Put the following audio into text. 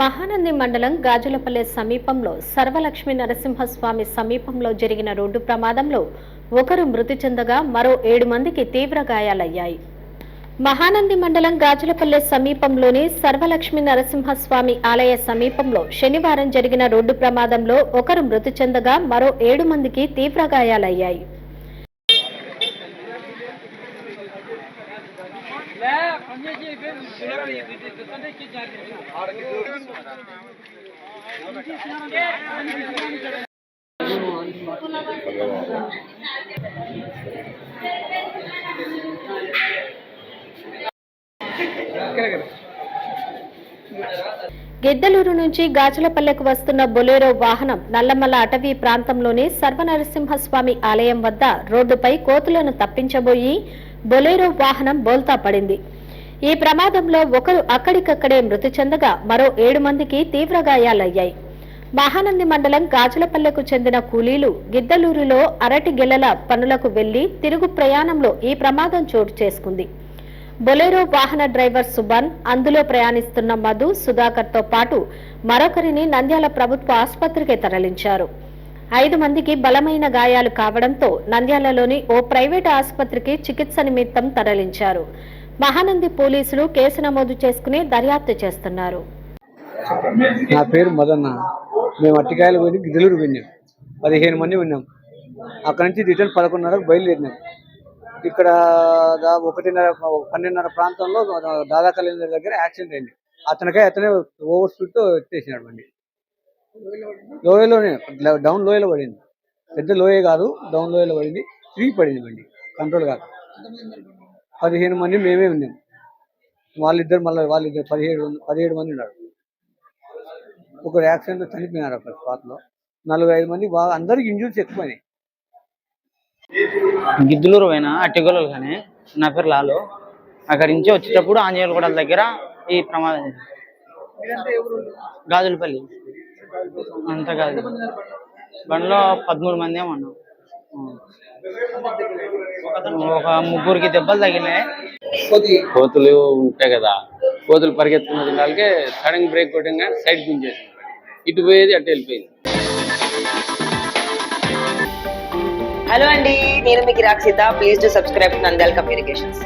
మహానంది మండలం గాజులపల్లె సమీపంలో సర్వలక్ష్మి నరసింహస్వామి సమీపంలో జరిగిన రోడ్డు ప్రమాదంలో ఒకరు మృతి చెందగా మరో ఏడు మందికి తీవ్ర గాయాలయ్యాయి. మహానంది మండలం గాజులపల్లె సమీపంలోని సర్వలక్ష్మి నరసింహస్వామి ఆలయ సమీపంలో శనివారం జరిగిన రోడ్డు ప్రమాదంలో ఒకరు మృతి చెందగా మరో ఏడు మందికి తీవ్ర గాయాలయ్యాయి. గిద్దలూరు నుంచి గాజులపల్లెకు వస్తున్న బొలేరో వాహనం నల్లమల్ల అటవీ ప్రాంతంలోని సర్వనరసింహస్వామి ఆలయం వద్ద రోడ్డుపై కోతులను తప్పించబోయి బొలేరో వాహనం బోల్తా పడింది. ఈ ప్రమాదంలో ఒకరు అక్కడికక్కడే మృతి చెందగా మరో ఏడు మందికి తీవ్ర గాయాలయ్యాయి. మహానంది మండలం గాజులపల్లెకు చెందిన కూలీలు గిద్దలూరులో అరటి గెలల పనులకు వెళ్ళి తిరుగు ప్రయాణంలో ఈ ప్రమాదం చోటు చేసుకుంది. బొలెరో వాహన డ్రైవర్ సుబన్ అందులో ప్రయాణిస్తున్న మధు సుధాకర్తో పాటు మరొకరిని నంద్యాల ప్రభుత్వ ఆసుపత్రికి తరలించారు. ఐదు మందికి బలమైన గాయాలు కావడంతో నంద్యాలలోని ఓ ప్రైవేట్ ఆసుపత్రికి చికిత్స నిమిత్తం తరలించారు. మహానంది పోలీసులు కేసు నమోదు చేసుకుని దర్యాప్తు చేస్తున్నారు. నా పేరు మదన్న. మేము అట్టికాయలు పోయి గిద్దలూరు వెళ్ళాం పదిహేను మంది ఉన్నాం. అక్కడ నుంచి రిటర్న్ పదకొండున్నరకు బయలుదేరినాం. ఇక్కడ ఒకటిన్నర పన్నెండున్నర ప్రాంతంలో దాదా కళ్యాణ్ దగ్గర యాక్సిడెంట్ అయింది. అతనికే అతనే ఓవర్ స్పీడ్తో ఎత్తేసినాడు బండి. లోయలోనే డౌన్ లోయలో పడింది. పెద్ద లోయే కాదు డౌన్ లోయలో పడింది. తిరిగి పడింది బండి. కంట్రోల్ కాదు పదిహేను మంది మేమే ఉన్నాం. వాళ్ళిద్దరు మళ్ళీ వాళ్ళిద్దరు పదిహేడు పదిహేడు మంది ఉన్నారు. ఒకరు యాక్సిడెంట్ చనిపోయినారు అక్కడ స్పాట్లో నలభై ఐదు మంది బాగా అందరికి ఇంజూరీస్ ఎక్కువైనాయి. గిద్దులూరు పోయినా అట్టిగొలలు కానీ నా పేరు లాలు. అక్కడి నుంచి వచ్చేటప్పుడు ఆంజనేయుల గూడల దగ్గర ఈ ప్రమాదం గాజులపల్లి. అంత కాదు బండిలో పదమూడు మంది ఏమో ఉన్నాం. ఒక ముగ్గురికి దెబ్బలు తగిలినాయి. కోతులు. ఉంటాయి కదా కోతులు పరిగెత్తుకున్న దినాలకే సడన్ బ్రేక్ కొట్టంగా సైడ్ గుంజేసింది ఇటు పోయేది అటు వెళ్ళిపోయింది. హలో అండి నేను మీకు Rakshita please to subscribe Nandyal communications